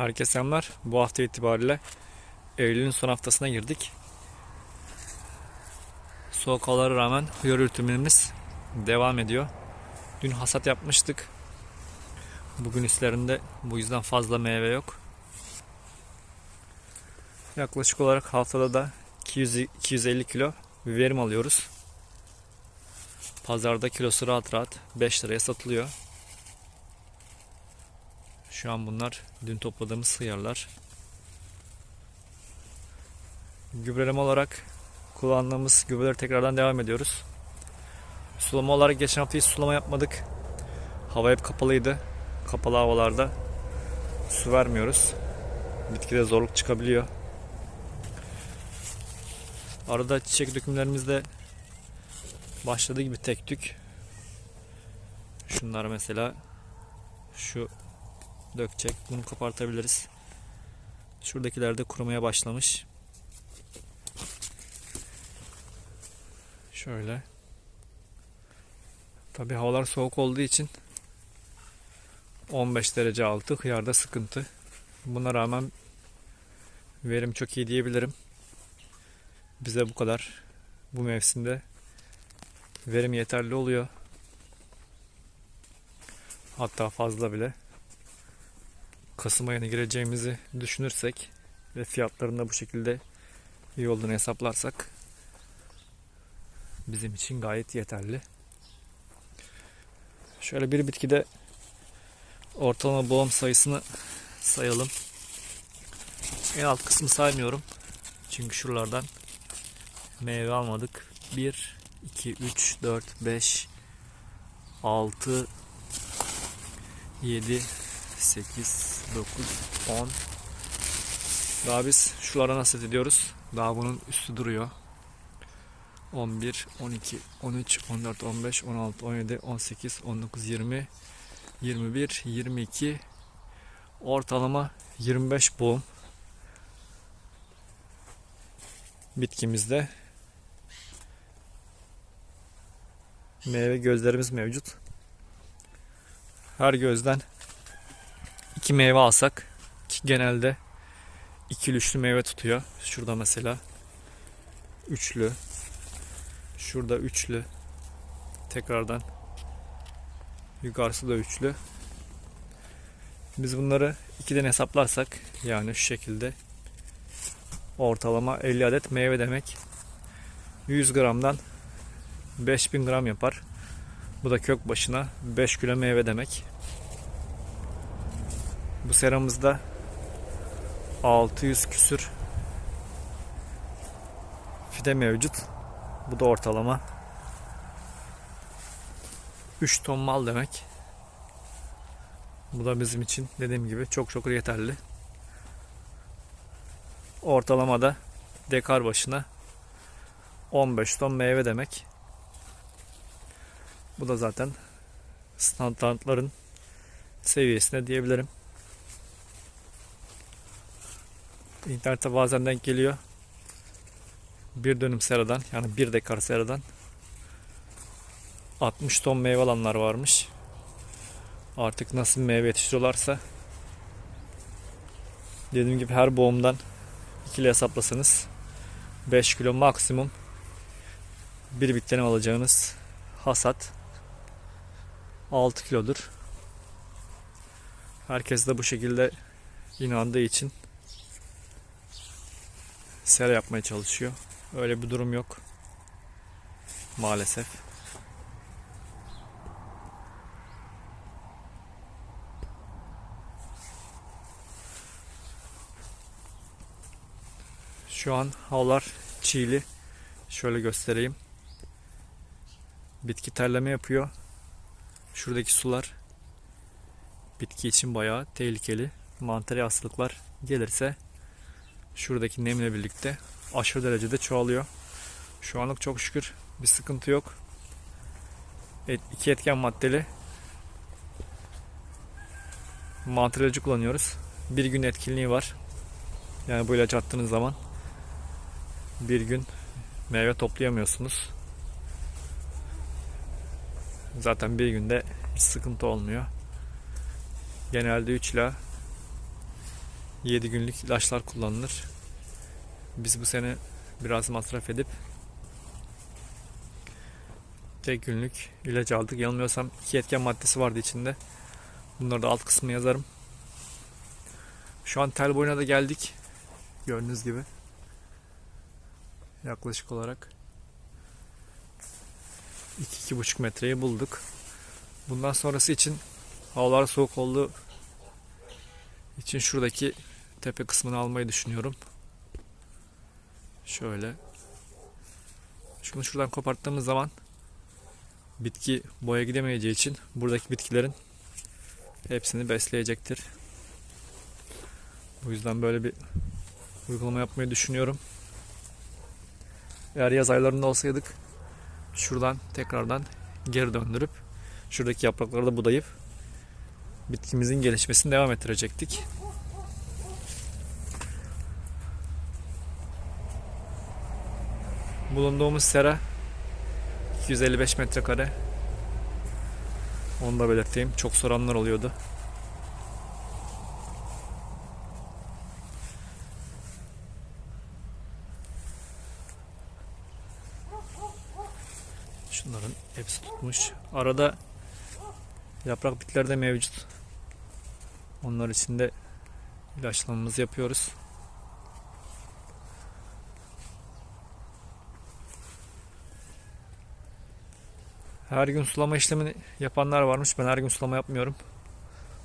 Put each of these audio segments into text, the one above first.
Herkese selamlar. Bu hafta itibariyle Eylül'ün son haftasına girdik. Soğuk havalara rağmen hıyar üretimimiz devam ediyor. Dün hasat yapmıştık. Bugün üstlerinde bu yüzden fazla meyve yok. Yaklaşık olarak haftada da 200 250 kilo verim alıyoruz. Pazarda kilosu rahat rahat 5 liraya satılıyor. Şu an bunlar dün topladığımız hıyarlar. Gübreleme olarak kullandığımız gübreleri tekrardan devam ediyoruz. Sulama olarak geçen hafta hiç sulama yapmadık. Hava hep kapalıydı. Kapalı havalarda su vermiyoruz. Bitkide zorluk çıkabiliyor. Arada çiçek dökümlerimiz de başladığı gibi tek tük. Şunlar mesela şu dökecek. Bunu kopartabiliriz. Şuradakiler de kurumaya başlamış. Şöyle. Tabi havalar soğuk olduğu için 15 derece altı hıyarda sıkıntı. Buna rağmen verim çok iyi diyebilirim. Bize bu kadar bu mevsimde verim yeterli oluyor. Hatta fazla bile. Kasım ayına gireceğimizi düşünürsek ve fiyatların da bu şekilde iyi olduğunu hesaplarsak bizim için gayet yeterli. Şöyle bir bitkide ortalama boğum sayısını sayalım. En alt kısmı saymıyorum. Çünkü şuralardan meyve almadık. 1, 2, 3, 4, 5, 6, 7, 8, 9, 10. Daha biz şulara nasıl ediyoruz? Daha bunun üstü duruyor. 11, 12, 13, 14, 15, 16, 17, 18, 19, 20, 21, 22, ortalama 25 boğum bitkimizde meyve gözlerimiz mevcut. Her gözden iki meyve alsak ki genelde ikili üçlü meyve tutuyor. Şurada mesela üçlü. Şurada üçlü. Tekrardan yukarısı da üçlü. Biz bunları ikiden hesaplarsak yani şu şekilde ortalama 50 adet meyve demek. 100 gramdan 5000 gram yapar. Bu da kök başına 5 kilo meyve demek. Bu seramızda 600 küsür fide mevcut. Bu da ortalama 3 ton mal demek. Bu da bizim için dediğim gibi çok çok yeterli. Ortalamada dekar başına 15 ton meyve demek. Bu da zaten standartların seviyesine diyebilirim. İnternette bazen denk geliyor. Bir dönüm seradan yani bir dekar seradan 60 ton meyve alanlar varmış. Artık nasıl meyve yetiştiriyorlarsa dediğim gibi her boğumdan ikili hesaplasanız 5 kilo maksimum bir bitkiden alacağınız hasat 6 kilodur. Herkes de bu şekilde inandığı için sera yapmaya çalışıyor. Öyle bir durum yok. Maalesef. Şu an havalar çiğli. Şöyle göstereyim. Bitki terleme yapıyor. Şuradaki sular bitki için bayağı tehlikeli. Mantarı hastalıklar gelirse şuradaki nemle birlikte aşırı derecede çoğalıyor. Şu anlık çok şükür bir sıkıntı yok. Et, iki etken maddeli mantar ilacı kullanıyoruz. Bir gün etkinliği var. Yani bu ilaç attığınız zaman bir gün meyve toplayamıyorsunuz. Zaten bir günde hiç sıkıntı olmuyor. Genelde 3 ila 7 günlük ilaçlar kullanılır. Biz bu sene biraz masraf edip tek günlük ilaç aldık. Yanılmıyorsam iki etken maddesi vardı içinde. Bunları da alt kısmına yazarım. Şu an tel boyuna da geldik. Gördüğünüz gibi. Yaklaşık olarak 2-2,5 metreyi bulduk. Bundan sonrası için havalar soğuk olduğu için şuradaki tepe kısmını almayı düşünüyorum. Şöyle. Şunu şuradan koparttığımız zaman bitki boya gidemeyeceği için buradaki bitkilerin hepsini besleyecektir. Bu yüzden böyle bir uygulama yapmayı düşünüyorum. Eğer yaz aylarında olsaydık şuradan tekrardan geri döndürüp şuradaki yaprakları da budayıp bitkimizin gelişmesini devam ettirecektik. Bulunduğumuz sera 255 metrekare. Onu da belirteyim. Çok soranlar oluyordu. Şunların hepsi tutmuş. Arada yaprak bitkiler de mevcut. Onlar için de ilaçlamamızı yapıyoruz. Her gün sulama işlemini yapanlar varmış. Ben her gün sulama yapmıyorum.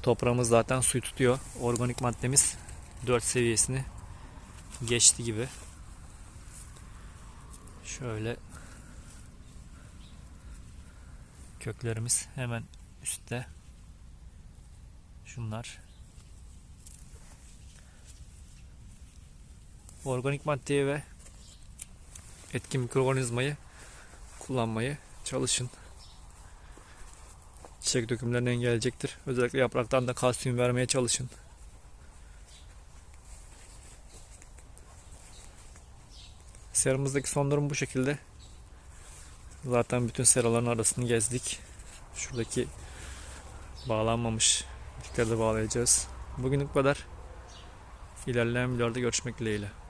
Toprağımız zaten suyu tutuyor. Organik maddemiz 4 seviyesini geçti gibi. Şöyle köklerimiz hemen üstte. Şunlar. Organik maddeyi ve etkin mikroorganizmayı kullanmayı çalışın. Çiçek dökümlerini engelleyecektir. Özellikle yapraktan da kalsiyum vermeye çalışın. Seramızdaki son durum bu şekilde. Zaten bütün seraların arasını gezdik. Şuradaki bağlanmamış bitkileri de bağlayacağız. Bugünlük bu kadar. İlerleyen videolarda görüşmek dileğiyle.